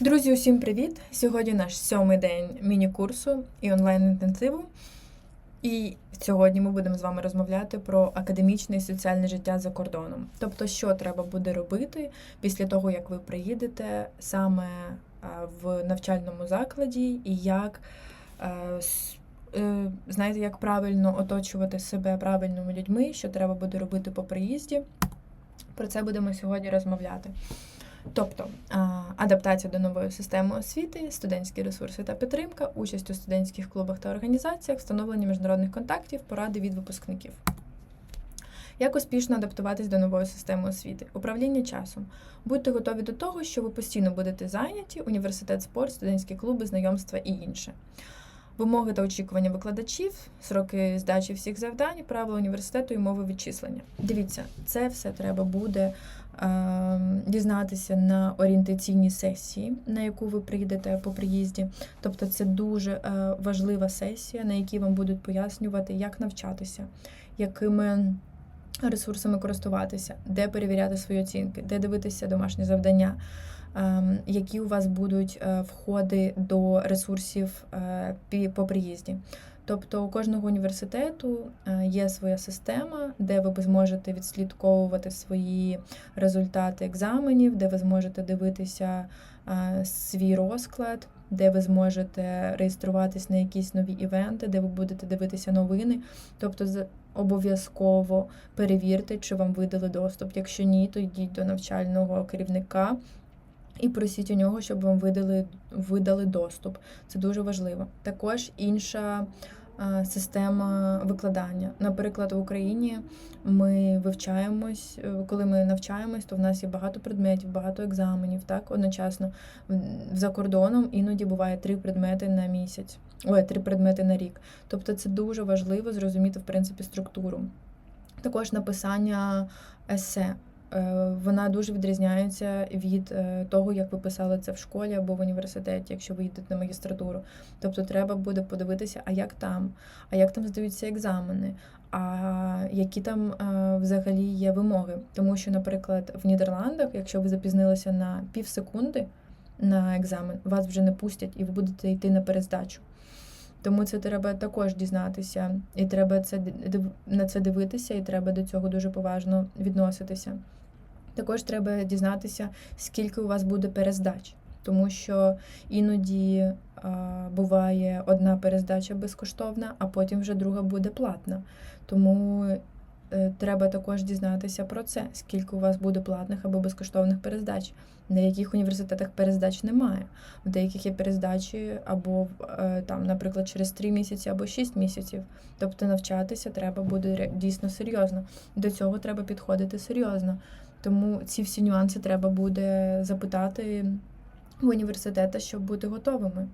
Друзі, усім привіт! Сьогодні наш сьомий день міні-курсу і онлайн-інтенсиву. І сьогодні ми будемо з вами розмовляти про академічне і соціальне життя за кордоном. Тобто, що треба буде робити після того, як ви приїдете саме е, в навчальному закладі, і як е, е, знаєте, як правильно оточувати себе правильними людьми, що треба буде робити по приїзді. Про це будемо сьогодні розмовляти. Тобто адаптація до нової системи освіти, студентські ресурси та підтримка, участь у студентських клубах та організаціях, встановлення міжнародних контактів, поради від випускників. Як успішно адаптуватись до нової системи освіти? Управління часом. Будьте готові до того, що ви постійно будете зайняті, університет, спорт, студентські клуби, знайомства і інше. Вимоги та очікування викладачів, сроки здачі всіх завдань, правила університету і мови відчислення. Дивіться, це все треба буде е, дізнатися на орієнтаційній сесії, на яку ви прийдете по приїзді. Тобто це дуже е, важлива сесія, на якій вам будуть пояснювати, як навчатися, якими ресурсами користуватися, де перевіряти свої оцінки, де дивитися домашні завдання. Ем, Які у вас будуть е, входи до ресурсів е, по приїзді? Тобто у кожного університету е, є своя система, де ви зможете відслідковувати свої результати екзаменів, де ви зможете дивитися свій розклад, де ви зможете реєструватись на якісь нові івенти, де ви будете дивитися новини. Тобто обов'язково перевірте, чи вам видали доступ. Якщо ні, то йдіть до навчального керівника. І просіть у нього, щоб вам видали, видали доступ. Це дуже важливо. Також інша система викладання. Наприклад, в Україні ми вивчаємось, е, коли ми навчаємось, то в нас є багато предметів, багато екзаменів, так, одночасно. За кордоном іноді буває три предмети на місяць, ой, три предмети на рік. Тобто це дуже важливо зрозуміти, в принципі, структуру. Також написання есе. Е, Вона дуже відрізняється від е, того, як ви писали це в школі або в університеті, якщо ви йдете на магістратуру. Тобто треба буде подивитися, а як там, а як там здаються екзамени, а які там е, взагалі є вимоги. Тому що, наприклад, в Нідерландах, якщо ви запізнилися на пів секунди на екзамен, вас вже не пустять і ви будете йти на перездачу. Тому це треба також дізнатися, і треба це на це дивитися, і треба до цього дуже поважно відноситися. Також треба дізнатися, скільки у вас буде перездач, тому що іноді а, буває одна перездача безкоштовна, а потім вже друга буде платна. Тому треба також дізнатися про це, скільки у вас буде платних або безкоштовних перездач. На яких університетах перездач немає. В деяких є перездачі або е, там, наприклад, через 3 місяці або 6 місяців. Тобто навчатися треба буде дійсно серйозно. До цього треба підходити серйозно. Тому ці всі нюанси треба буде запитати в університета, щоб бути готовими.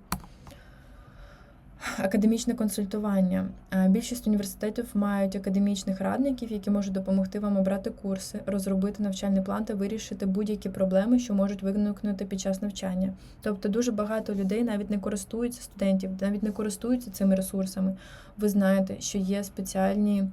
Академічне консультування. Е, Більшість університетів мають академічних радників, які можуть допомогти вам обрати курси, розробити навчальний план та вирішити будь-які проблеми, що можуть виникнути під час навчання. Тобто дуже багато людей навіть не користуються студентів, навіть не користуються цими ресурсами. Ви знаєте, що є спеціальні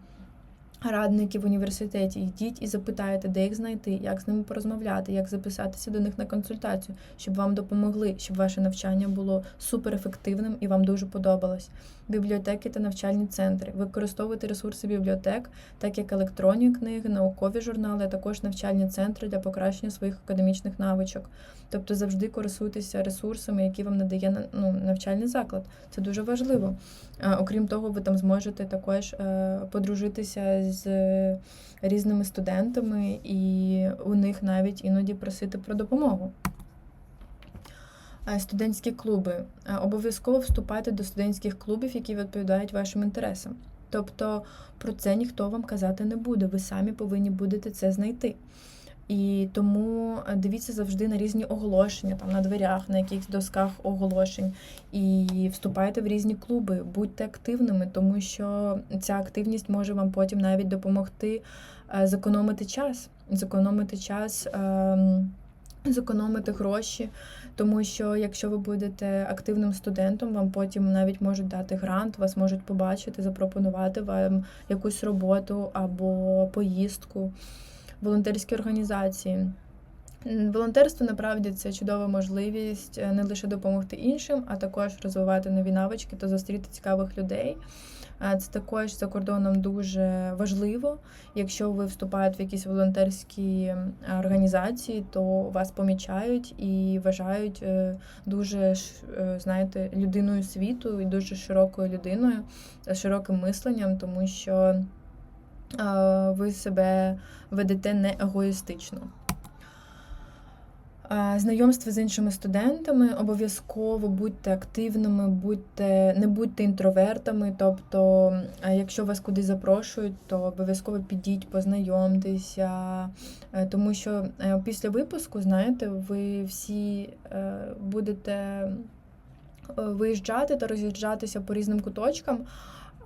радники в університеті. Йдіть і запитайте, де їх знайти, як з ними порозмовляти, як записатися до них на консультацію, щоб вам допомогли, щоб ваше навчання було суперефективним і вам дуже подобалось. Бібліотеки та навчальні центри. Використовуйте ресурси бібліотек, так як електронні книги, наукові журнали, а також навчальні центри для покращення своїх академічних навичок. Тобто завжди користуйтеся ресурсами, які вам надає на- ну, навчальний заклад. Це дуже важливо. Окрім того, ви там зможете також е, подружитися з е, різними студентами і у них навіть іноді просити про допомогу. Е, Студентські клуби. Е, Обов'язково вступайте до студентських клубів, які відповідають вашим інтересам. Тобто про це ніхто вам казати не буде. Ви самі повинні будете це знайти. І тому е, дивіться завжди на різні оголошення, там на дверях, на якихось досках оголошень, і вступайте в різні клуби, будьте активними, тому що ця активність може вам потім навіть допомогти е, зекономити час, зекономити час. ем, Зекономити гроші, тому що якщо ви будете активним студентом, вам потім навіть можуть дати грант, вас можуть побачити, запропонувати вам якусь роботу або поїздку, волонтерські організації. Волонтерство насправді це чудова можливість е, не лише допомогти іншим, а також розвивати нові навички та зустріти цікавих людей. Це також за кордоном дуже важливо. Якщо ви вступаєте в якісь волонтерські організації, то вас помічають і вважають е, дуже е, знаєте, людиною світу і дуже широкою людиною, з широким мисленням, тому що ви себе ведете не егоїстично. Знайомство з іншими студентами обов'язково будьте активними, будьте, не будьте інтровертами. Тобто, якщо вас кудись запрошують, то обов'язково підіть, познайомтеся. Тому що е, після випуску, знаєте, ви всі е, будете е, виїжджати та роз'їжджатися по різним куточкам.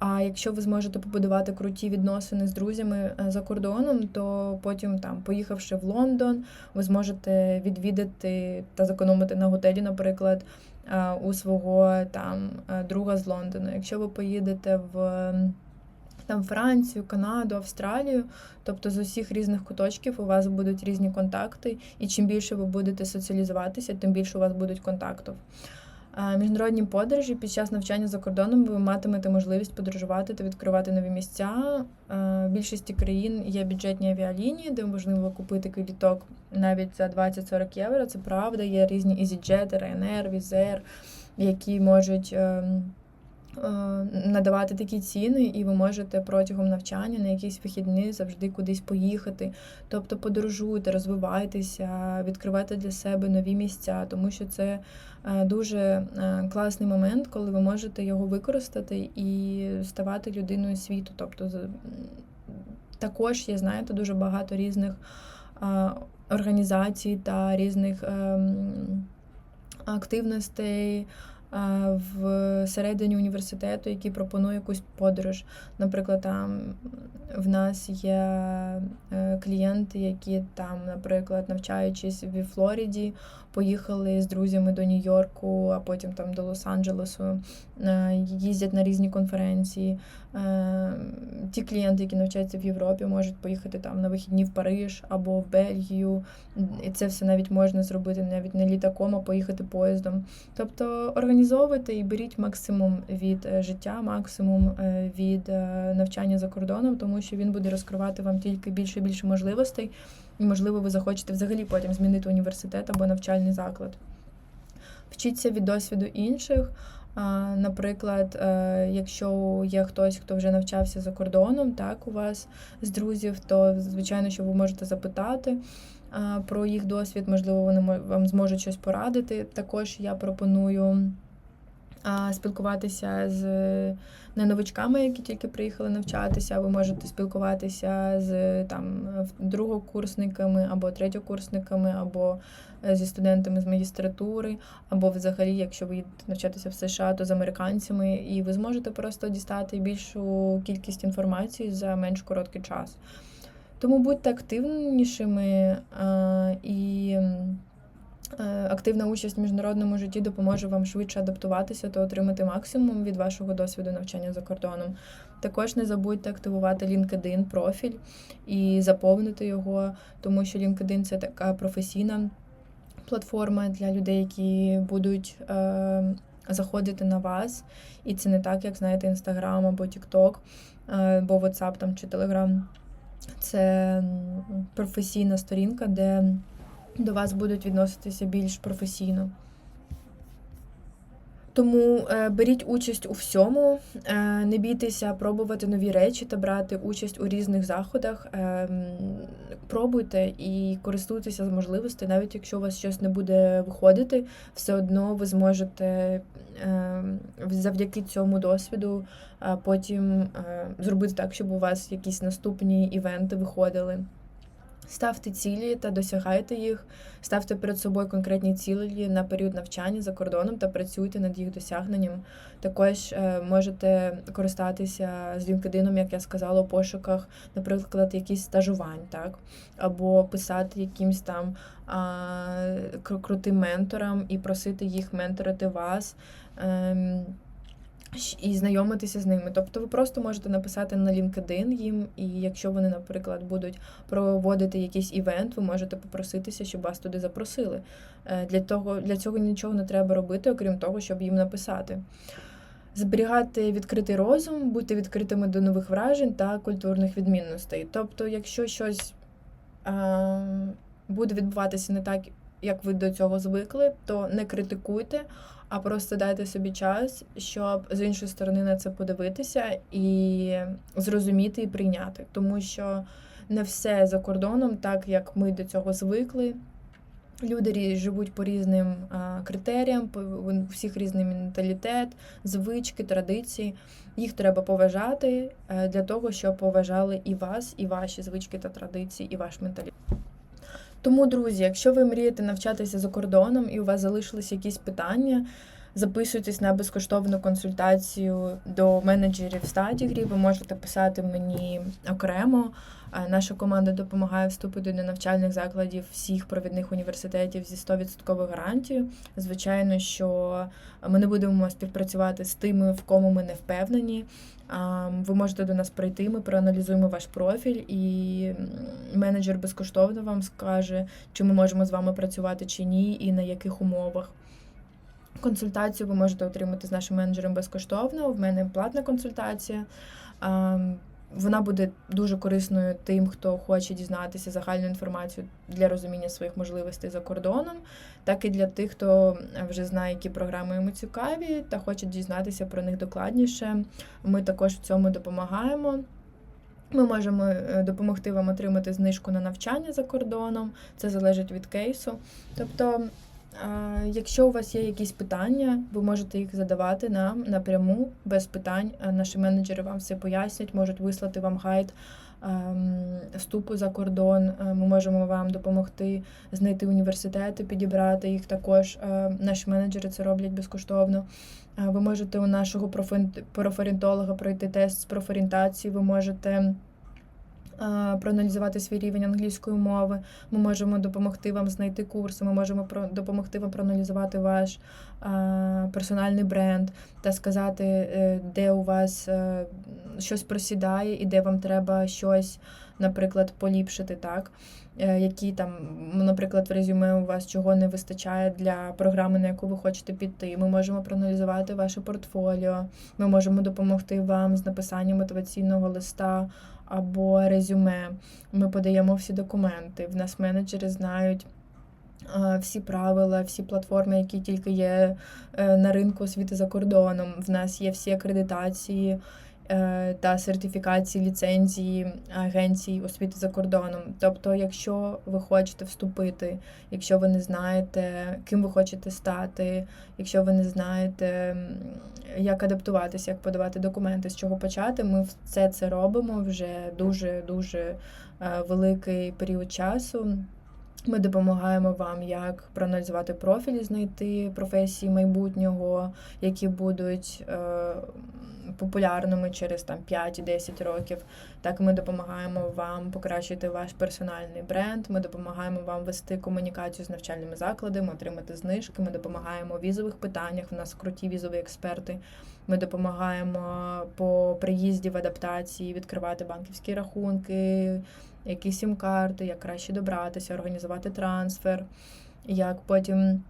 А якщо ви зможете побудувати круті відносини з друзями е, за кордоном, то потім, там, поїхавши в Лондон, ви зможете відвідати та зекономити на готелі, наприклад, е, у свого там е, друга з Лондону. Якщо ви поїдете в там Францію, Канаду, Австралію, тобто з усіх різних куточків у вас будуть різні контакти, і чим більше ви будете соціалізуватися, тим більше у вас будуть контактів. А, Міжнародні подорожі під час навчання за кордоном ви матимете можливість подорожувати та відкривати нові місця. В більшості країн є бюджетні авіалінії, де можливо купити квіток навіть за 20-40 євро. Це правда. Є різні EasyJet, Ryanair, Wizz Air, які можуть ем, е, надавати такі ціни, і ви можете протягом навчання на якісь вихідні завжди кудись поїхати. Тобто подорожуйте, розвивайтеся, відкривайте для себе нові місця, тому що це е, дуже е, класний момент, коли ви можете його використати і ставати людиною світу. Тобто, також є, знаєте, дуже багато різних е, організацій та різних ем, активностей е, в середині університету, які пропонують якусь подорож. Наприклад, там в нас є е, клієнти, які там, наприклад, навчаючись в Флориді, поїхали з друзями до Нью-Йорку, а потім там до Лос-Анджелесу, е, їздять на різні конференції. Е, Ті клієнти, які навчаються в Європі, можуть поїхати там на вихідні в Париж або в Бельгію. І це все навіть можна зробити навіть не літаком, а поїхати поїздом. Тобто організовуйте і беріть максимум від е, життя, максимум е, від е, навчання за кордоном, тому що він буде розкривати вам тільки більше і більше можливостей, і можливо, ви захочете взагалі потім змінити університет або навчальний заклад. Вчіться від досвіду інших. Наприклад, е, якщо є хтось, хто вже навчався за кордоном, так у вас з друзів, то звичайно, що ви можете запитати про їх досвід, можливо, вони вам зможуть щось порадити. Також я пропоную спілкуватися з не новичками, які тільки приїхали навчатися. Ви можете спілкуватися з там другокурсниками або третьокурсниками, або е, зі студентами з магістратури, або взагалі, якщо ви їдете навчатися в США, то з американцями, і ви зможете просто дістати більшу кількість інформації за менш короткий час. Тому будьте активнішими е, і е, активна участь в міжнародному житті допоможе вам швидше адаптуватися та отримати максимум від вашого досвіду навчання за кордоном. Також не забудьте активувати LinkedIn профіль і заповнити його, тому що LinkedIn це така професійна платформа для людей, які будуть е, заходити на вас. І це не так, як знаєте, Instagram або TikTok, е, або WhatsApp там, чи Telegram. Це професійна сторінка, де до вас будуть відноситися більш професійно. Тому е, беріть участь у всьому, е, не бійтеся пробувати нові речі та брати участь у різних заходах. Е, пробуйте і користуйтеся з можливостей, навіть якщо у вас щось не буде виходити, все одно ви зможете завдяки цьому досвіду потім зробити так, щоб у вас якісь наступні івенти виходили. Ставте цілі та досягайте їх. Ставте перед собою конкретні цілі на період навчання за кордоном та працюйте над їх досягненням. Також е, можете користатися з LinkedIn, як я сказала, у пошуках, наприклад, якісь стажувань, так? Або писати якимсь там а, крутим менторам і просити їх менторити вас. Щ- і знайомитися з ними. Тобто ви просто можете написати на LinkedIn їм, і якщо вони, наприклад, будуть проводити якийсь івент, ви можете попроситися, щоб вас туди запросили. Е, Для того для цього нічого не треба робити, окрім того, щоб їм написати. Зберігати відкритий розум, бути відкритими до нових вражень та культурних відмінностей. Тобто, якщо щось е, буде відбуватися не так, як ви до цього звикли, то не критикуйте, а просто дайте собі час, щоб з іншої сторони на це подивитися і зрозуміти і прийняти. Тому що не все за кордоном, так як ми до цього звикли. Люди живуть по різним критеріям, по- всіх різний менталітет, звички, традиції. Їх треба поважати е, для того, щоб поважали і вас, і ваші звички та традиції, і ваш менталітет. Тому, друзі, якщо ви мрієте навчатися за кордоном і у вас залишились якісь питання, записуйтесь на безкоштовну консультацію до менеджерів StudyGree. Ви можете писати мені окремо. Е, Наша команда допомагає вступити до навчальних закладів всіх провідних університетів зі 100% гарантією. Звичайно, що ми не будемо співпрацювати з тими, в кому ми не впевнені. Ви можете до нас прийти, ми проаналізуємо ваш профіль, і менеджер безкоштовно вам скаже, чи ми можемо з вами працювати чи ні, і на яких умовах. Консультацію ви можете отримати з нашим менеджером безкоштовно. В мене платна консультація. Вона буде дуже корисною тим, хто хоче дізнатися загальну інформацію для розуміння своїх можливостей за кордоном, так і для тих, хто вже знає, які програми йому цікаві, та хоче дізнатися про них докладніше. Ми також в цьому допомагаємо. Ми можемо е, допомогти вам отримати знижку на навчання за кордоном, це залежить від кейсу. Тобто, якщо у вас є якісь питання, ви можете їх задавати нам напряму без питань. Наші менеджери вам все пояснять, можуть вислати вам гайд ем, вступу за кордон. Е, Ми можемо вам допомогти знайти університети, підібрати їх також. Е, Наші менеджери це роблять безкоштовно. Е, Ви можете у нашого профорієнтолога пройти тест з профорієнтації, ви можете проаналізувати свій рівень англійської мови. Ми можемо допомогти вам знайти курси, ми можемо допомогти вам проаналізувати ваш е, персональний бренд та сказати, е, де у вас е, щось просідає і де вам треба щось, наприклад, поліпшити, так? Е, Які там, наприклад, в резюме у вас чого не вистачає для програми, на яку ви хочете піти. Ми можемо проаналізувати ваше портфоліо, ми можемо допомогти вам з написанням мотиваційного листа або резюме. Ми подаємо всі документи. В нас менеджери знають. е, Всі правила, всі платформи, які тільки є е, на ринку освіти за кордоном. В нас є всі акредитації та сертифікації, ліцензії агенцій освіти за кордоном. Тобто, якщо ви хочете вступити, якщо ви не знаєте, ким ви хочете стати, якщо ви не знаєте, як адаптуватися, як подавати документи, з чого почати, ми все це робимо вже дуже дуже е, великий період часу. Ми допомагаємо вам, як проаналізувати профілі, знайти професії майбутнього, які будуть е, популярними через там 5-10 років. Так ми допомагаємо вам покращити ваш персональний бренд. Ми допомагаємо вам вести комунікацію з навчальними закладами, отримати знижки. Ми допомагаємо у візових питаннях. У нас круті візові експерти. Ми допомагаємо по приїзді в адаптації, відкривати банківські рахунки, які сім-карти, як краще добратися, організувати трансфер, як потім.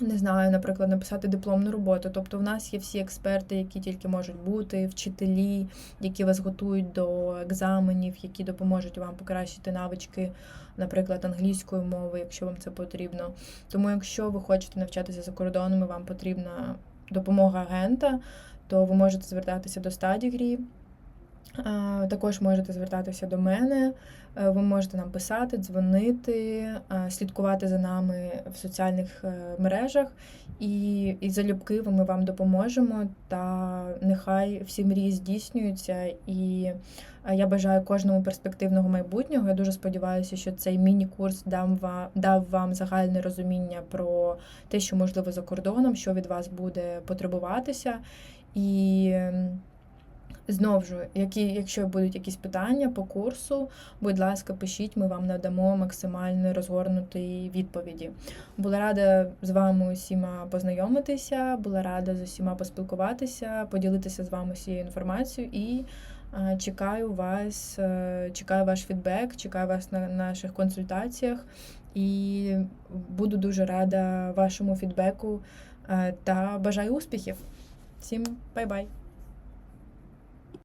Не знаю, наприклад, написати дипломну роботу. Тобто, в нас є всі експерти, які тільки можуть бути, вчителі, які вас готують до екзаменів, які допоможуть вам покращити навички, наприклад, англійської мови, якщо вам це потрібно. Тому, якщо ви хочете навчатися за кордоном, і вам потрібна допомога агента, то ви можете звертатися до StudyGree. Також можете звертатися до мене, Е, ви можете нам писати, дзвонити, слідкувати за нами в соціальних е, мережах, і, і залюбки ми вам допоможемо. Та нехай всі мрії здійснюються. І я бажаю кожному перспективного майбутнього. Я дуже сподіваюся, що цей міні-курс дам ва- дав вам загальне розуміння про те, що можливо за кордоном, що від вас буде потребуватися. І ем, Знову ж, які, якщо будуть якісь питання по курсу, будь ласка, пишіть, ми вам надамо максимально розгорнуті відповіді. Була рада з вами усіма познайомитися, була рада з усіма поспілкуватися, поділитися з вами всією інформацією і е, чекаю вас, е, чекаю ваш фідбек, чекаю вас на наших консультаціях і буду дуже рада вашому фідбеку е, та бажаю успіхів. Всім бай-бай!